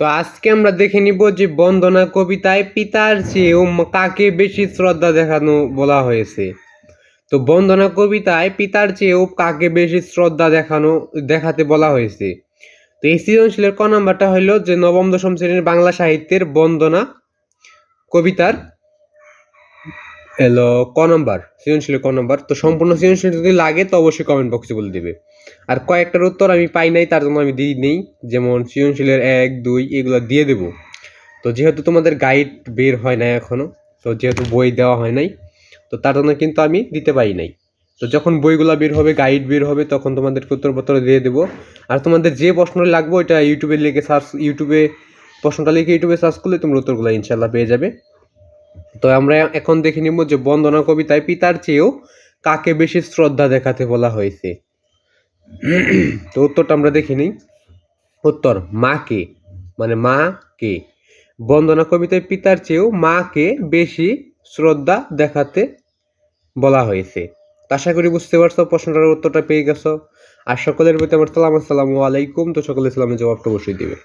তো আজকে আমরা দেখে নিব যে বন্দনা কবিতায় পিতার চেয়েও কাকে বেশি শ্রদ্ধা দেখানো বলা হয়েছে। তো বন্দনা কবিতায় পিতার চেয়েও কাকে বেশি শ্রদ্ধা দেখানো, দেখাতে বলা হয়েছে। তো এই সৃজনশীলের ক নাম্বারটা হলো যে নবম দশম শ্রেণির বাংলা সাহিত্যের বন্দনা কবিতার এলো ক নম্বর? সৃজনশীল ক নম্বর। তো সম্পূর্ণ সৃজনশীল যদি লাগে, তো অবশ্যই কমেন্ট বক্সে বলে দিবে। আর কয়েকটার উত্তর আমি পাই নাই, তার জন্য আমি দিই নেই। যেমন সৃজনশীলের এক, দুই, এগুলো দিয়ে দেবো। তো যেহেতু তোমাদের গাইড বের হয় নাই এখনও তো যেহেতু বই দেওয়া হয় নাই, তো তার জন্য কিন্তু আমি দিতে পারি নাই। তো যখন বইগুলো বের হবে গাইড বের হবে, তখন তোমাদেরকে উত্তরপত্র দিয়ে দেবো। আর তোমাদের যে প্রশ্ন লাগবে, ওইটা ইউটিউবে লিখে সার্চ ইউটিউবে প্রশ্নটা লিখে ইউটিউবে সার্চ করলে তোমরা উত্তরগুলো ইনশাল্লাহ পেয়ে যাবে। তো আমরা এখন দেখে নিব যে বন্দনা কবিতায় পিতার চেয়েও কাকে বেশি শ্রদ্ধা দেখাতে বলা হয়েছে। তো উত্তরটা আমরা দেখে নিই। উত্তর, মাকে মানে মা কে বন্দনা কবিতায় পিতার চেয়েও মাকে বেশি শ্রদ্ধা দেখাতে বলা হয়েছে। আশা করি বুঝতে পারছ প্রশ্নটার উত্তরটা পেয়ে গেছো। আর সকলের প্রতি আমার সালাম, আসসালামু আলাইকুম। তো সকলের সালামের জবাবটা অবশ্যই দেবে।